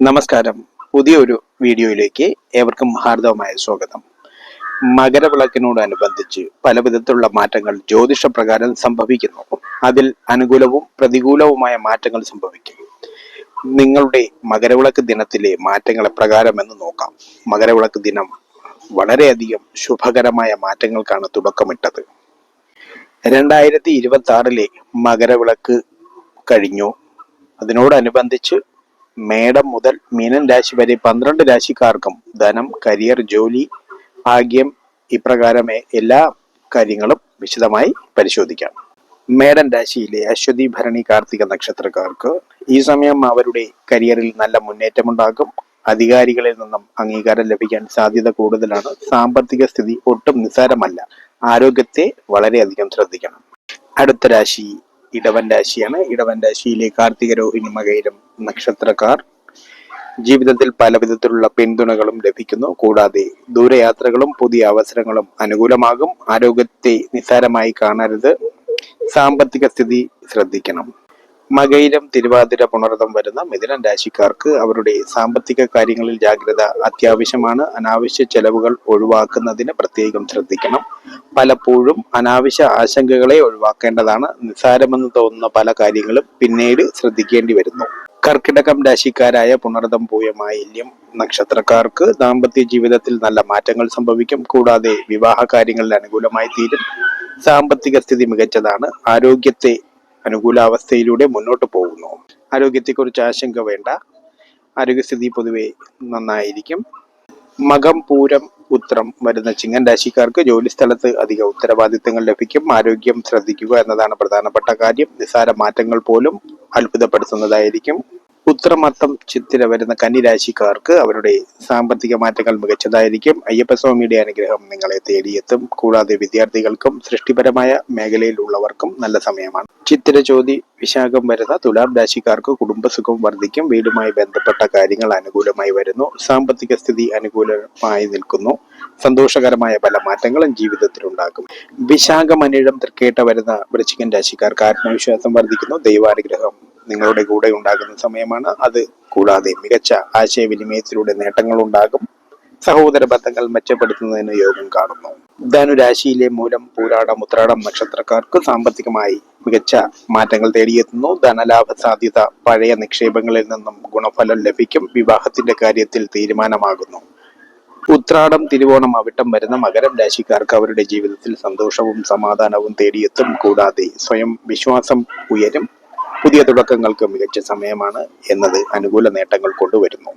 നമസ്കാരം. പുതിയൊരു വീഡിയോയിലേക്ക് ഏവർക്കും ഹാർദവമായ സ്വാഗതം. മകരവിളക്കിനോടനുബന്ധിച്ച് പല വിധത്തിലുള്ള മാറ്റങ്ങൾ ജ്യോതിഷപ്രകാരം സംഭവിക്കുന്നു. അതിൽ അനുകൂലവും പ്രതികൂലവുമായ മാറ്റങ്ങൾ സംഭവിക്കും. നിങ്ങളുടെ മകരവിളക്ക് ദിനത്തിലെ മാറ്റങ്ങൾ എന്ന് നോക്കാം. മകരവിളക്ക് ദിനം വളരെയധികം ശുഭകരമായ മാറ്റങ്ങൾക്കാണ് തുടക്കമിട്ടത്. രണ്ടായിരത്തി ഇരുപത്തി ആറിലെ മകരവിളക്ക് കഴിഞ്ഞു. അതിനോടനുബന്ധിച്ച് മേടം മുതൽ മീനൻ രാശി വരെ പന്ത്രണ്ട് രാശിക്കാർക്കും ധനം കരിയർ ജോലി ഭാഗ്യം ഇപ്രകാരമേ എല്ലാ കാര്യങ്ങളും വിശദമായി പരിശോധിക്കാം. മേടൻ രാശിയിലെ അശ്വതി ഭരണി കാർത്തിക നക്ഷത്രക്കാർക്ക് ഈ സമയം അവരുടെ കരിയറിൽ നല്ല മുന്നേറ്റമുണ്ടാകും. അധികാരികളിൽ നിന്നും അംഗീകാരം ലഭിക്കാൻ സാധ്യത കൂടുതലാണ്. സാമ്പത്തിക സ്ഥിതി ഒട്ടും നിസ്സാരമല്ല. ആരോഗ്യത്തെ വളരെയധികം ശ്രദ്ധിക്കണം. അടുത്ത രാശി ഇടവൻ രാശിയാണ് ഇടവൻ രാശിയിലെ കാർത്തിക രോഹിണി മകയിലും നക്ഷത്രക്കാർ ജീവിതത്തിൽ പല വിധത്തിലുള്ള പിന്തുണകളും ലഭിക്കുന്നു. കൂടാതെ ദൂരയാത്രകളും പുതിയ അവസരങ്ങളും അനുകൂലമാകും. ആരോഗ്യത്തെ നിസ്സാരമായി കാണരുത്. സാമ്പത്തിക സ്ഥിതി ശ്രദ്ധിക്കണം. മകയിരം തിരുവാതിര പുണർതം വരുന്ന മിഥുനം രാശിക്കാർക്ക് അവരുടെ സാമ്പത്തിക കാര്യങ്ങളിൽ ജാഗ്രത അത്യാവശ്യമാണ്. അനാവശ്യ ചെലവുകൾ ഒഴിവാക്കുന്നതിന് പ്രത്യേകം ശ്രദ്ധിക്കണം. പലപ്പോഴും അനാവശ്യ ആശങ്കകളെ ഒഴിവാക്കേണ്ടതാണ്. നിസ്സാരമെന്ന് തോന്നുന്ന പല കാര്യങ്ങളും പിന്നീട് ശ്രദ്ധിക്കേണ്ടി വരുന്നു. കർക്കിടകം രാശിക്കാരായ പുണർതം പൂയ മാലിന്യം. നക്ഷത്രക്കാർക്ക് ദാമ്പത്യ ജീവിതത്തിൽ നല്ല മാറ്റങ്ങൾ സംഭവിക്കും. കൂടാതെ വിവാഹ കാര്യങ്ങളിൽ അനുകൂലമായി തീരും. സാമ്പത്തിക സ്ഥിതി മികച്ചതാണ്. ആരോഗ്യത്തെ അനുകൂലാവസ്ഥയിലൂടെ മുന്നോട്ട് പോകുന്നു. ആരോഗ്യത്തെക്കുറിച്ച് ആശങ്ക വേണ്ട. ആരോഗ്യസ്ഥിതി പൊതുവെ നന്നായിരിക്കും. മകം പൂരം ഉത്രം വരുന്ന ചിങ്ങൻ രാശിക്കാർക്ക് ജോലി സ്ഥലത്ത് അധിക ഉത്തരവാദിത്തങ്ങൾ ലഭിക്കും. ആരോഗ്യം ശ്രദ്ധിക്കുക എന്നതാണ് പ്രധാനപ്പെട്ട കാര്യം. നിസ്സാര മാറ്റങ്ങൾ പോലും അത്ഭുതപ്പെടുത്തുന്നതായിരിക്കും. ഉത്തരമത്തം ചിത്തിര വരുന്ന കന്നിരാശിക്കാർക്ക് അവരുടെ സാമ്പത്തിക മാറ്റങ്ങൾ മികച്ചതായിരിക്കും. അയ്യപ്പസ്വാമിയുടെ അനുഗ്രഹം നിങ്ങളെ തേടിയെത്തും. കൂടാതെ വിദ്യാർത്ഥികൾക്കും സൃഷ്ടിപരമായ മേഖലയിലുള്ളവർക്കും നല്ല സമയമാണ്. ചിത്തിര ചോതി വിശാഖം വരുന്ന തുലാം രാശിക്കാർക്ക് കുടുംബസുഖം വർദ്ധിക്കും. വീടുമായി ബന്ധപ്പെട്ട കാര്യങ്ങൾ അനുകൂലമായി വരുന്നു. സാമ്പത്തിക സ്ഥിതി അനുകൂലമായി നിൽക്കുന്നു. സന്തോഷകരമായ പല മാറ്റങ്ങളും ജീവിതത്തിൽ ഉണ്ടാകും വിശാഖമനിഴം തൃക്കേട്ട വരുന്ന വൃശ്ചികൻ രാശിക്കാർക്ക് ആത്മവിശ്വാസം വർദ്ധിക്കുന്നു. ദൈവാനുഗ്രഹം നിങ്ങളുടെ കൂടെ ഉണ്ടാകുന്ന സമയമാണ്. അത് കൂടാതെ മികച്ച ആശയവിനിമയത്തിലൂടെ നേട്ടങ്ങൾ ഉണ്ടാകും സഹോദര ബന്ധങ്ങൾ മെച്ചപ്പെടുത്തുന്നതിന് യോഗം കാണുന്നു. ധനുരാശിയിലെ മൂലം പൂരാടം ഉത്രാടം നക്ഷത്രക്കാർക്ക് സാമ്പത്തികമായി മികച്ച മാറ്റങ്ങൾ തേടിയെത്തുന്നു. ധനലാഭ സാധ്യത പഴയ നിക്ഷേപങ്ങളിൽ നിന്നും ഗുണഫലം ലഭിക്കും. വിവാഹത്തിന്റെ കാര്യത്തിൽ തീരുമാനമാകുന്നു. ഉത്രാടം തിരുവോണം അവിട്ടം വരുന്ന മകരം രാശിക്കാർക്ക് അവരുടെ ജീവിതത്തിൽ സന്തോഷവും സമാധാനവും തേടിയെത്തും. കൂടാതെ സ്വയം വിശ്വാസം ഉയരും. പുതിയ തുടക്കങ്ങൾക്ക് മികച്ച സമയമാണ് എന്നത് അനുകൂല നേട്ടങ്ങൾ കൊണ്ടുവരുന്നു.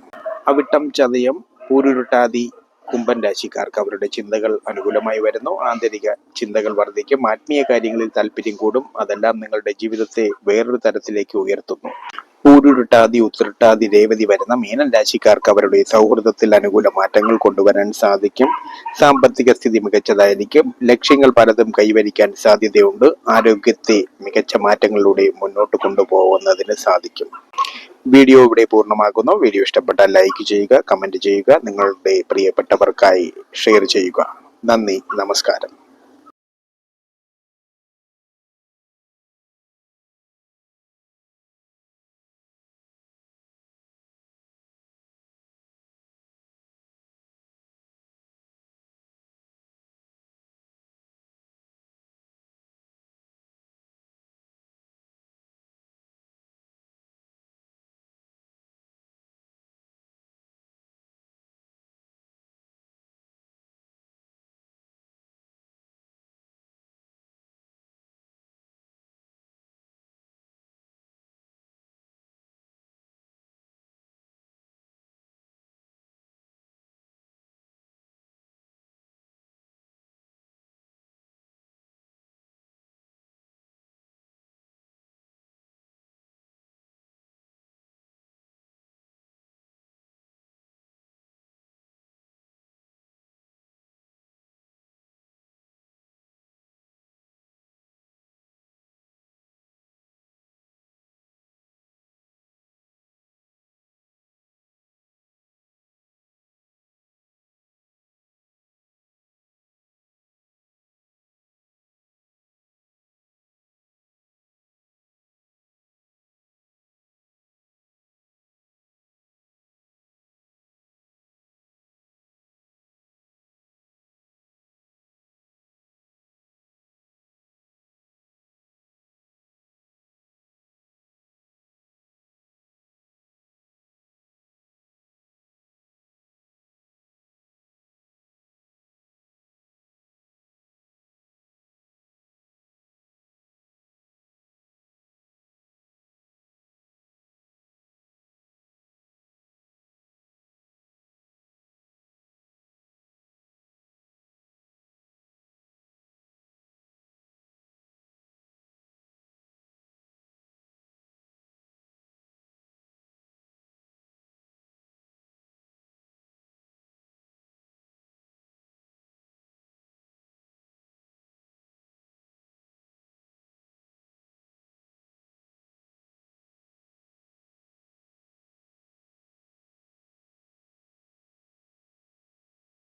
അവിട്ടം ചതയം പൂരുരുട്ടാതി കുംഭൻ രാശിക്കാർക്ക് അവരുടെ ചിന്തകൾ അനുകൂലമായി വരുന്നു. ആന്തരിക ചിന്തകൾ വർദ്ധിക്കും. ആത്മീയ കാര്യങ്ങളിൽ താല്പര്യം കൂടും. അതെല്ലാം നിങ്ങളുടെ ജീവിതത്തെ വേറൊരു തരത്തിലേക്ക് ഉയർത്തുന്നു. പൂരുരുട്ടാതി ഉത്രട്ടാതി രേവതി വരുന്ന മീനൻ രാശിക്കാർക്ക് അവരുടെ സൗഹൃദത്തിൽ അനുകൂല മാറ്റങ്ങൾ കൊണ്ടുവരാൻ സാധിക്കും. സാമ്പത്തിക സ്ഥിതി മികച്ചതായിരിക്കും. ലക്ഷ്യങ്ങൾ പലതും കൈവരിക്കാൻ സാധ്യതയുണ്ട്. ആരോഗ്യത്തെ മികച്ച മാറ്റങ്ങളിലൂടെ മുന്നോട്ട് കൊണ്ടുപോകുന്നതിന് സാധിക്കും. വീഡിയോ ഇവിടെ പൂർണമാകുന്നു. വീഡിയോ ഇഷ്ടപ്പെട്ടാൽ ലൈക്ക് ചെയ്യുക കമന്റ് ചെയ്യുക നിങ്ങളുടെ പ്രിയപ്പെട്ടവർക്കായി ഷെയർ ചെയ്യുക. നന്ദി നമസ്കാരം.